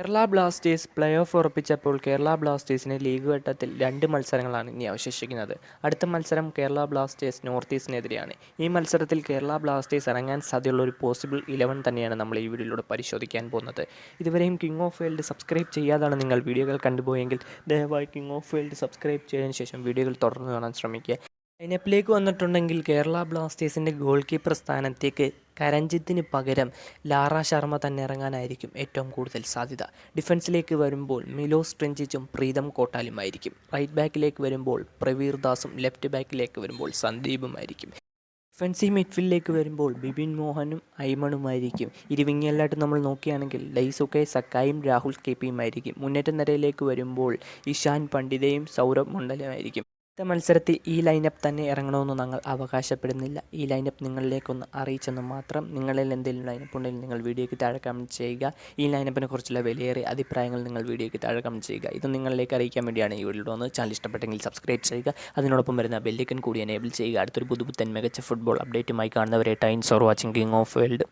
Kerala Blasters play off ഉറപ്പിച്ചപ്പോൾ കേരള ബ്ലാസ്റ്റേഴ്സിന് league ഘട്ടത്തിൽ രണ്ട് മത്സരങ്ങളാണ് ഇനി അവശേഷിക്കുന്നത്. അടുത്ത മത്സരം കേരള ബ്ലാസ്റ്റേഴ്സ് നോർത്ത് ഈസ്റ്റിനെതിരെയാണ്. ഈ മത്സരത്തിൽ കേരള ബ്ലാസ്റ്റേഴ്സ് ഇറങ്ങാൻ സാധ്യതയുള്ള ഒരു പോസിബിൾ ഇലവൻ തന്നെയാണ് നമ്മൾ ഈ വീഡിയോയിലൂടെ പരിശോധിക്കാൻ പോകുന്നത്. ഇതുവരെയും കിങ് ഓഫ് വേൾഡ് സബ്സ്ക്രൈബ് ചെയ്യാതാണ് നിങ്ങൾ വീഡിയോകൾ കണ്ടുപോയെങ്കിൽ ദയവായി കിങ് ഓഫ് വേൾഡ് സബ്സ്ക്രൈബ് ചെയ്തതിന് ശേഷം വീഡിയോകൾ തുടർന്ന് കാണാൻ ശ്രമിക്കുക. ലൈനപ്പിലേക്ക് വന്നിട്ടുണ്ടെങ്കിൽ കേരള ബ്ലാസ്റ്റേഴ്സിന്റെ ഗോൾ കീപ്പർ സ്ഥാനത്തേക്ക് കരഞ്ജിത്തിന് പകരം ലാറ ശർമ്മ തന്നെ ഇറങ്ങാനായിരിക്കും ഏറ്റവും കൂടുതൽ സാധ്യത. ഡിഫൻസിലേക്ക് വരുമ്പോൾ മിലോസ് ട്രെഞ്ചിച്ചും പ്രീതം കോട്ടാലും ആയിരിക്കും റൈറ്റ് ബാക്കിലേക്ക് വരുമ്പോൾ പ്രവീർ ദാസും ലെഫ്റ്റ് ബാക്കിലേക്ക് വരുമ്പോൾ സന്ദീപുമായിരിക്കും. ഡിഫൻസീവ് മിഡ്ഫീൽഡിലേക്ക് വരുമ്പോൾ ബിപിൻ മോഹനും ഐമണുമായിരിക്കും ഇരുവിങ്ങിയല്ലായിട്ട് നമ്മൾ നോക്കുകയാണെങ്കിൽ ലൈസുക്കെ സക്കായും രാഹുൽ കെ പിയുമായിരിക്കും മുന്നേറ്റ നിരയിലേക്ക് വരുമ്പോൾ ഇഷാൻ പണ്ഡിതയും സൗരഭ് മണ്ഡലമായിരിക്കും. അടുത്ത മത്സരത്തിൽ ഈ ലൈനപ്പ് തന്നെ ഇറങ്ങണമെന്ന് ഞങ്ങൾ അവകാശപ്പെടുന്നില്ല. ഈ ലൈനപ്പ് നിങ്ങളിലേക്കൊന്ന് അറിയിച്ചെന്ന് മാത്രം നിങ്ങളിൽ എന്തെങ്കിലും ലൈനപ്പ് ഉണ്ടെങ്കിൽ നിങ്ങൾ വീഡിയോയ്ക്ക് താഴെ കമന്റ് ചെയ്യുക. ഈ ലൈനപ്പിനെ കുറിച്ചുള്ള വിലയേറിയ അഭിപ്രായങ്ങൾ നിങ്ങൾ വീഡിയോയ്ക്ക് താഴെ കമന്റ് ചെയ്യുക. ഇത് നിങ്ങളിലേക്ക് അറിയിക്കാൻ വേണ്ടിയാണ് ഈ വീഡിയോ വന്നത്. ചാനൽ ഇഷ്ടപ്പെട്ടെങ്കിൽ സബ്സ്ക്രൈബ് ചെയ്യുക. അതിനോടൊപ്പം വരുന്ന ബെല്ലിക്കൻ കൂടി എനേബിൾ ചെയ്യുക. അടുത്തൊരു പുതുപുത്തൻ മികച്ച ഫുട്ബോൾ അപ്ഡേറ്റുമായി കാണുന്നവരെ times or watching king of world